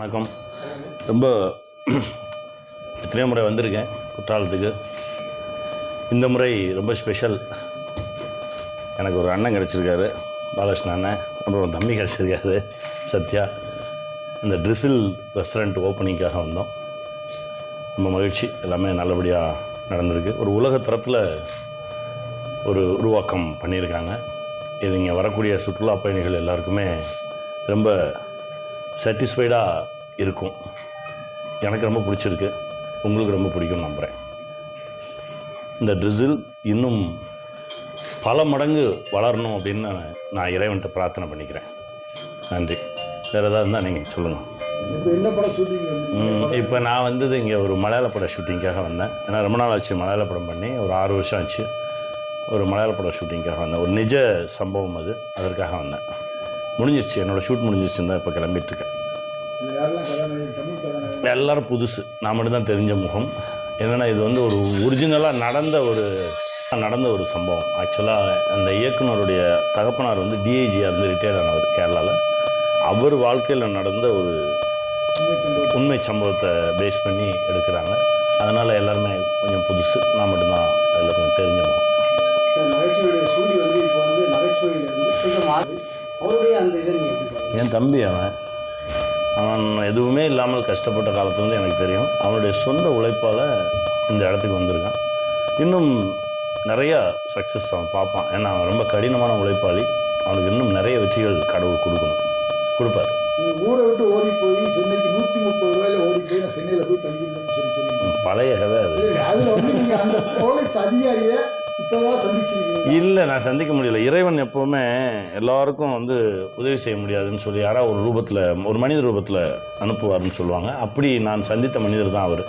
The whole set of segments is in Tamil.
வணக்கம். ரொம்ப எத்தனையோ முறை வந்திருக்கேன் குற்றாலத்துக்கு. இந்த முறை ரொம்ப ஸ்பெஷல் எனக்கு ஒரு அண்ணன் கிடச்சிருக்காரு பாலகிருஷ்ண அண்ணன். அப்புறம் ஒரு தம்பி கிடச்சிருக்காரு சத்யா. இந்த ட்ரிசில் ரெஸ்டாரண்ட் ஓப்பனிங்காக வந்தோம். ரொம்ப மகிழ்ச்சி. எல்லாமே நல்லபடியாக நடந்திருக்கு. ஒரு உலக தரத்தில் ஒரு உருவாக்கம் பண்ணியிருக்காங்க. இது இங்கே வரக்கூடிய சுற்றுலா பயணிகள் எல்லாருக்குமே ரொம்ப சாட்டிஸ்ஃபைடாக இருக்கும். எனக்கு ரொம்ப பிடிச்சிருக்கு. உங்களுக்கு ரொம்ப பிடிக்கும்னு நம்புகிறேன் இந்த ட்ரிசில் இன்னும் பல மடங்கு வளரணும் அப்படின்னு நான் இறைவன்கிட்ட பிரார்த்தனை பண்ணிக்கிறேன். நன்றி. வேறு ஏதாவது இருந்தால் நீங்கள் சொல்லுங்கள் இப்போ என்ன படம் ஷூட்டிங் வந்து இப்போ நான் வந்தது இங்கே ஒரு மலையாள பட ஷூட்டிங்காக வந்தேன். ஏன்னா ரொம்ப நாள் ஆச்சு மலையாள படம் பண்ணி. ஒரு ஆறு வருஷம் ஆச்சு. ஒரு மலையாள பட ஷூட்டிங்காக வந்தேன். ஒரு நிஜ சம்பவம் அது. அதற்காக வந்தேன். முடிஞ்சிருச்சு. என்னோடய ஷூட் முடிஞ்சிருச்சுன்னு தான் இப்போ கிளம்பிட்டுருக்கேன். எல்லோரும் எல்லாரும் புதுசு. நான் மட்டும்தான் தெரிஞ்ச முகம். என்னென்னா இது வந்து ஒரு ஒரிஜினலாக நடந்த ஒரு நடந்த ஒரு சம்பவம். ஆக்சுவலாக அந்த இயக்குனருடைய தகப்பனார் வந்து டிஐஜியாக இருந்து ரிட்டையர்ட் ஆனவர் கேரளாவில் அவர் வாழ்க்கையில் நடந்த ஒரு உண்மை சம்பவத்தை பேஸ் பண்ணி எடுக்கிறாங்க. அதனால் எல்லாருமே கொஞ்சம் புதுசு. நான் மட்டும்தான் அதில் கொஞ்சம் தெரிஞ்சவங்க முகம் சார் நகைச்சுவையுடைய சூடி வந்து இப்போ வந்து நகைச்சுவையில இருந்து கொஞ்சம் மாறி அவருடைய அந்த இதை நீங்கள் எப்படி பாருங்க என் தம்பி அவன். அவன் எதுவுமே இல்லாமல் கஷ்டப்பட்ட காலத்துலேருந்து எனக்கு தெரியும். அவனுடைய சொந்த உழைப்பால் இந்த இடத்துக்கு வந்திருக்கான். இன்னும் நிறையா சக்ஸஸ் அவன் பார்ப்பான். ஏன்னா அவன் ரொம்ப கடினமான உழைப்பாளி. அவனுக்கு இன்னும் நிறைய வெற்றிகள் கடவுள் கொடுக்கணும். கொடுப்பார். ஊரை விட்டு ஓடி போய் சென்னைக்கு நூற்றி முப்பது ரூபாயில ஓடி போய் நான் சென்னையில் போய் தங்கியிருந்தேன்னு சொல்லி சொன்னீங்க பழைய கதை அது. அதுல வந்து நீங்க அந்த போலீஸ் அதிகாரியை இல்லை நான் சந்திக்க முடியல. இறைவன் எப்போவுமே எல்லாருக்கும் வந்து உதவி செய்ய முடியாதுன்னு சொல்லி யாராவது ஒரு ரூபத்தில் ஒரு மனித ரூபத்தில் அனுப்புவார்னு சொல்லுவாங்க. அப்படி நான் சந்தித்த மனிதர் தான் அவர்.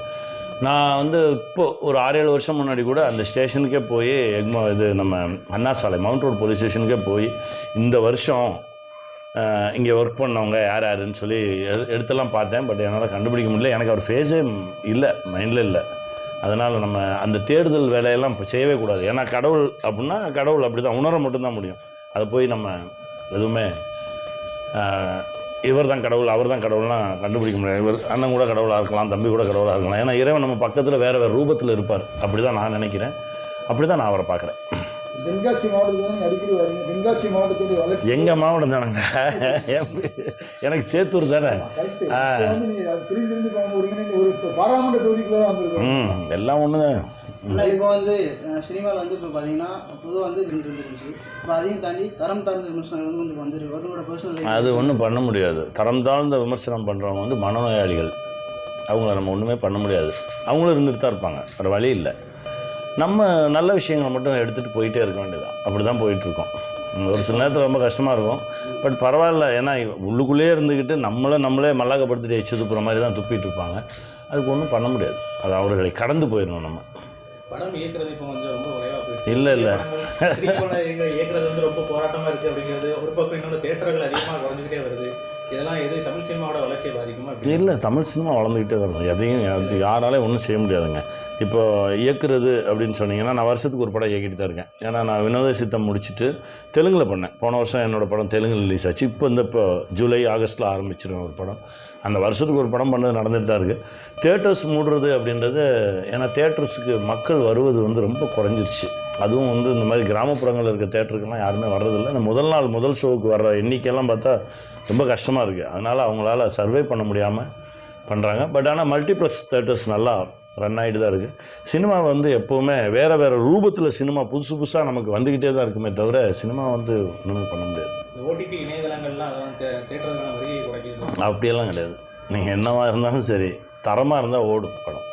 நான் வந்து இப்போ ஒரு ஆறு ஏழு வருஷம் முன்னாடி கூட அந்த ஸ்டேஷனுக்கே போய் எக்மோ இது நம்ம அண்ணா சாலை மவுண்ட் ரோடு போலீஸ் ஸ்டேஷனுக்கே போய் இந்த வருஷம் இங்கே ஒர்க் பண்ணவங்க யார் யாருன்னு சொல்லி எடுத்தெல்லாம் பார்த்தேன். பட் என்னால் கண்டுபிடிக்க முடியல. எனக்கு அவர் ஃபேஸே இல்லை மைண்டில் இல்லை. அதனால் நம்ம அந்த தேடுதல் வேலையெல்லாம் இப்போ செய்யவே கூடாது. ஏன்னா கடவுள் அப்படின்னா கடவுள் அப்படி தான் உணர மட்டும்தான் முடியும். அதை போய் நம்ம எதுவுமே இவர் தான் கடவுள் அவர் தான் கடவுள்லாம் கண்டுபிடிக்க முடியாது. இவர் அண்ணன் கூட கடவுளாக இருக்கலாம் தம்பி கூட கடவுளாக இருக்கலாம். ஏன்னா இறைவன் நம்ம பக்கத்தில் வேறு வேறு ரூபத்தில் இருப்பார். அப்படி தான் நான் நினைக்கிறேன். அப்படி தான் நான் அவரை பார்க்குறேன். தென்காசி மாவட்டத்துக்கு அடிக்கடி வரீங்க? தென்காசி மாவட்டத்துடைய வளர்ச்சி. எங்கள் மாவட்டம் தானேங்க. எனக்கு சேத்தூர் தானே. கரெக்ட் வந்து நீங்க அது பிரிஞ்சிருந்து ஒருங்கிணைந்து ஒரு பாராளுமன்ற தொகுதிக்குள்ள வந்திருக்கோம் ம் எல்லாம் ஒன்று தான் இப்போ வந்து சினிமாவில் வந்து இப்போ பார்த்தீங்கன்னா பொதுவாக வந்து இருந்துருந்துச்சு இப்போ அதையும் தாண்டி தரம் தாழ்ந்த விமர்சனங்கள் வந்து கொஞ்சம் வந்துருக்கு. அவங்களோட பர்சனல் அது ஒன்றும் பண்ண முடியாது. தரம் தாழ்ந்த விமர்சனம் பண்ணுறவங்க வந்து மனநோயாளிகள். அவங்கள நம்ம ஒன்றுமே பண்ண முடியாது. அவங்களும் இருந்துட்டு தான் இருப்பாங்க. வேறு வழி இல்லை. நம்ம நல்ல விஷயங்களை மட்டும் எடுத்துகிட்டு போயிட்டே இருக்க வேண்டியதான் அப்படி தான் போயிட்டுருக்கோம் ஒரு சில நேரத்தில் ரொம்ப கஷ்டமாக இருக்கும். பட் பரவாயில்ல ஏன்னா உள்ளுக்குள்ளேயே இருந்துக்கிட்டு நம்மளை நம்மளே மல்லாக்கப்படுத்திட்டு எச்சு துப்புற மாதிரி தான் துப்பிட்டு இருப்பாங்க. அதுக்கு ஒன்றும் பண்ண முடியாது. அது அவர்களை கடந்து போயிடணும் நம்ம. படம் இயக்குறது இப்போ கொஞ்சம் ரொம்ப குறைவா போயிடுச்சு. இல்லை இல்லை. இயக்குறது வந்து ரொம்ப போராட்டமா இருக்கு அப்படிங்கிறது ஒரு பக்கம் இன்னொன்று தேட்டர்கள் அதிகமாக குறைஞ்சிக்கிட்டே வருது. இதெல்லாம் எது தமிழ் சினிமாவோட வளர்ச்சியை பாதிக்குமா இல்லை தமிழ் சினிமா வளர்ந்துக்கிட்டே தான் எதையும் யாராலையும் ஒன்றும் செய்ய முடியாதுங்க. இப்போ இயக்குறது அப்படின்னு சொன்னீங்கன்னா நான் வருஷத்துக்கு ஒரு படம் இயக்கிட்டு தான் இருக்கேன். ஏன்னா நான் வினோத சித்தம் முடிச்சுட்டு தெலுங்கில் பண்ணேன். போன வருஷம் என்னோட படம் தெலுங்கு ரிலீஸ் ஆச்சு. இப்போ இந்த இப்போ ஜூலை ஆகஸ்ட்டில் ஆரம்பிச்சிருவேன் ஒரு படம். அந்த வருஷத்துக்கு ஒரு படம் பண்ணது நடந்துட்டு தான் இருக்குது தேட்டர்ஸ் மூடுறது அப்படின்றது ஏன்னா தேட்டர்ஸுக்கு மக்கள் வருவது வந்து ரொம்ப குறைஞ்சிருச்சு. அதுவும் வந்து இந்த மாதிரி கிராமப்புறங்களில் இருக்க தேட்டருக்கெல்லாம் யாருமே வர்றதில்லை. இந்த முதல் நாள் முதல் ஷோவுக்கு வர்ற எண்ணிக்கையெல்லாம் பார்த்தா ரொம்ப கஷ்டமாக இருக்குது அதனால் அவங்களால சர்வே பண்ண முடியாமல் பண்ணுறாங்க பட் ஆனால் மல்டிப்ளெக்ஸ் தேட்டர்ஸ் நல்லா ரன் ஆகிட்டு தான் இருக்குது சினிமா வந்து எப்போவுமே வேறு வேறு ரூபத்தில் சினிமா புதுசு புதுசாக நமக்கு வந்துக்கிட்டே தான் இருக்குமே தவிர சினிமா வந்து ஒன்றுமே பண்ண முடியாது. ஓடிடி இணையதளங்கள்லாம் அப்படியெல்லாம் கிடையாது. நீங்கள் என்னவா இருந்தாலும் சரி தரமாக இருந்தால் ஓடும் படம்.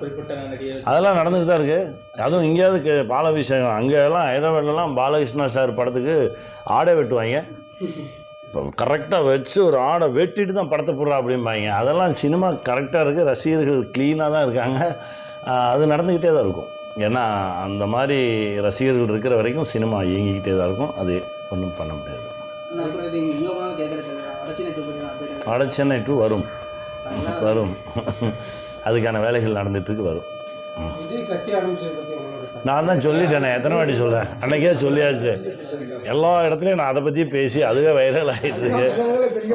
குறிப்பிட்ட நடிகர் அதெல்லாம் நடந்துட்டு தான் இருக்குது அதுவும் எங்கேயாவது க- பாலாபிஷேகம். அங்கெல்லாம் ஹைதராபாத்லலாம் பாலகிருஷ்ணா சார் படத்துக்கு ஆடை வெட்டுவாங்க. இப்போ கரெக்டாக வச்சு ஒரு ஆடை வெட்டிட்டு தான் படத்தை போடுறா அப்படிம்பாங்க. அதெல்லாம் சினிமா கரெக்டாக இருக்குது ரசிகர்கள் க்ளீனாக தான் இருக்காங்க. அது நடந்துக்கிட்டே தான் இருக்கும். ஏன்னா அந்த மாதிரி ரசிகர்கள் இருக்கிற வரைக்கும் சினிமா இயங்கிக்கிட்டே தான் இருக்கும். அது ஒன்றும் பண்ண முடியாது. ஆனால் அப்புறம் இது எங்கே போனாலும் கேட்குற கேள்வி அடைச்சி நெட்டு போய் நான் போயிட்டு வட சென்னை டு வரும். வரும். அதுக்கான வேலைகள் நடந்துட்டுருக்கு வரும். நான் தான் சொல்லிட்டேனே எத்தனை வாட்டி சொல்ல அன்னைக்கே சொல்லியாச்சு. எல்லா இடத்துலையும் நான் அதை பற்றி பேசி அதுவே வைரல் ஆகிட்டு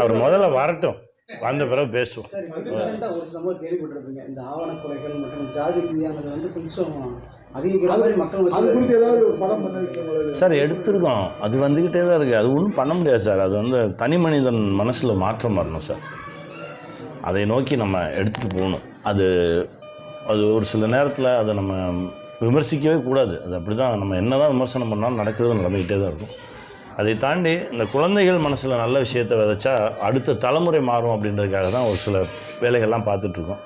அவர் முதல்ல வரட்டும். வந்த பிறகு பேசுவோம். ஒரு சம்பவம் கேள்விப்பட்டிருப்பீங்க. இந்த ஆவண கொலைகள் மற்றும் ஜாதி ரீதியானது வந்து கொஞ்சம் சார் எடுத்திருக்கோம். அது வந்துக்கிட்டே தான் இருக்குது அது ஒன்றும் பண்ண முடியாது சார். அது வந்து தனி மனிதன் மனசில் மாற்றம் வரணும் சார். அதை நோக்கி நம்ம எடுத்துகிட்டு போகணும். அது அது ஒரு சில நேரத்தில் அதை நம்ம விமர்சிக்கவே கூடாது. அது அப்படி தான் நம்ம என்ன தான் விமர்சனம் பண்ணாலும் நடக்கிறது நடந்துக்கிட்டே தான் இருக்கும். அதை தாண்டி இந்த குழந்தைகள் மனசில் நல்ல விஷயத்தை விதைச்சா அடுத்த தலைமுறை மாறும் அப்படின்றதுக்காக தான் ஒரு சில வேலைகள்லாம் பார்த்துட்ருக்கோம்.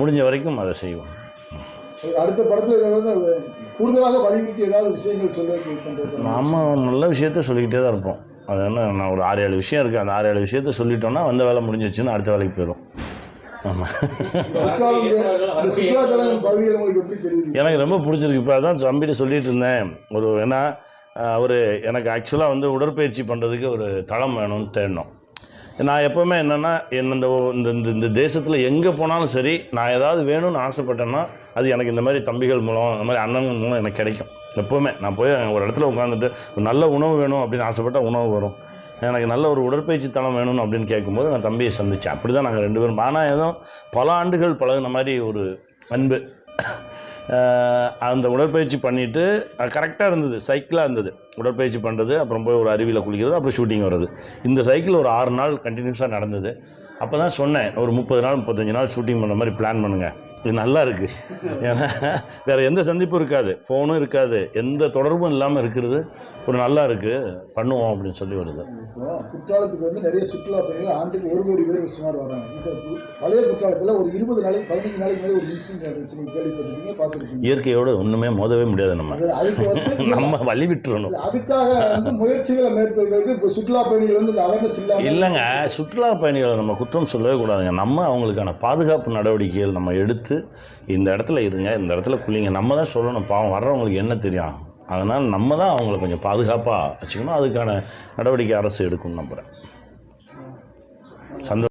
முடிஞ்ச வரைக்கும் அதை செய்வோம். அடுத்த படத்துல இதை வந்து கூடுதலாக வலியுறுத்தி ஏதாவது விஷயங்கள் சொல்ல நம்ம நல்ல விஷயத்த சொல்லிக்கிட்டே தான் இருப்போம். அது என்ன நான் ஒரு ஆறு ஏழு விஷயம் இருக்குது அந்த ஆறு ஏழு விஷயத்த சொல்லிட்டோம்னா வந்த வேலை முடிஞ்சிச்சுன்னு அடுத்த வேலைக்கு போயிடும் ஆமாம் எனக்கு ரொம்ப பிடிச்சிருக்கு. இப்போ அதான் தம்பிகிட்ட சொல்லிட்டு இருந்தேன். ஒரு ஏன்னா அவர் எனக்கு ஆக்சுவலாக வந்து உடற்பயிற்சி பண்ணுறதுக்கு ஒரு தளம் வேணும்னு தேடினோம் நான் எப்போவுமே என்னென்னா என்ன இந்த இந்த இந்த இந்த தேசத்தில் எங்கே போனாலும் சரி நான் ஏதாவது வேணும்னு ஆசைப்பட்டேன்னா அது எனக்கு இந்த மாதிரி தம்பிகள் மூலம் இந்த மாதிரி அண்ணன்கள் மூலம் எனக்கு கிடைக்கும். எப்போவுமே நான் போய் ஒரு இடத்துல உட்காந்துட்டு ஒரு நல்ல உணவு வேணும் அப்படின்னு ஆசைப்பட்டால் உணவு வரும். எனக்கு நல்ல ஒரு உடற்பயிற்சி தளம் வேணும்னு அப்படின்னு கேட்கும்போது நான் தம்பியை சந்தித்தேன் அப்படி தான் நாங்கள் ரெண்டு பேரும். ஆனால் ஏதோ பல ஆண்டுகள் பழகுன மாதிரி ஒரு அன்பு. அந்த உடற்பயிற்சி பண்ணிவிட்டு கரெக்டாக இருந்தது. சைக்கிளாக இருந்தது. உடற்பயிற்சி பண்ணுறது அப்புறம் போய் ஒரு அருவியில் குளிக்கிறது அப்புறம் ஷூட்டிங் வர்றது. இந்த சைக்கிள் ஒரு ஆறு நாள் கண்டினியூஸாக நடந்தது. அப்போ தான் சொன்னேன் ஒரு முப்பது நாள் முப்பத்தஞ்சு நாள் ஷூட்டிங் பண்ணுற மாதிரி பிளான் பண்ணுங்கள் இது நல்லா இருக்குது ஏன்னா வேறு எந்த சந்திப்பும் இருக்காது. ஃபோனும் இருக்காது. எந்த தொடர்பும் இல்லாமல் இருக்கிறது. ஒரு நல்லா இருக்குது பண்ணுவோம் அப்படின்னு சொல்லி வருது. குற்றாலத்துக்கு வந்து நிறைய சுற்றுலா பயணிகள் ஆண்டுக்கு ஒரு கோடி பேர் சுமார் வராங்க. பழைய குற்றாலத்தில் ஒரு இருபது நாளைக்கு பதினஞ்சு நாளைக்கு மேலே ஒரு இன்சிடென்ட் நடந்துச்சு. நீங்கள் கேள்விப்பட்டிருக்கீங்க பார்த்துருக்கீங்க. இயற்கையோடு ஒன்றுமே மோதவே முடியாது நம்ம. அது அதுக்கு நம்ம வழி விட்டுறணும். அதுக்காக வந்து முயற்சிகளை மேற்கொள்றதுக்கு இப்போ சுற்றுலா பயணிகள் வந்து இந்த அவேர்னஸ் இல்லாமல் இல்லைங்க. சுற்றுலா பயணிகளை நம்ம குற்றம் சொல்லவே கூடாதுங்க. நம்ம அவங்களுக்கான பாதுகாப்பு நடவடிக்கைகள் நம்ம எடுத்து இந்த இடத்துல இருங்க இந்த இடத்துல குளிங்க. நம்ம தான் சொல்லணும் பாவம் வர்றவங்களுக்கு என்ன தெரியும்? அதனால் நம்ம தான் அவங்கள கொஞ்சம் பாதுகாப்பாக வச்சுக்கணும். அதுக்கான நடவடிக்கை அரசு எடுக்கும்னு நம்புகிறேன் சந்தோஷம்.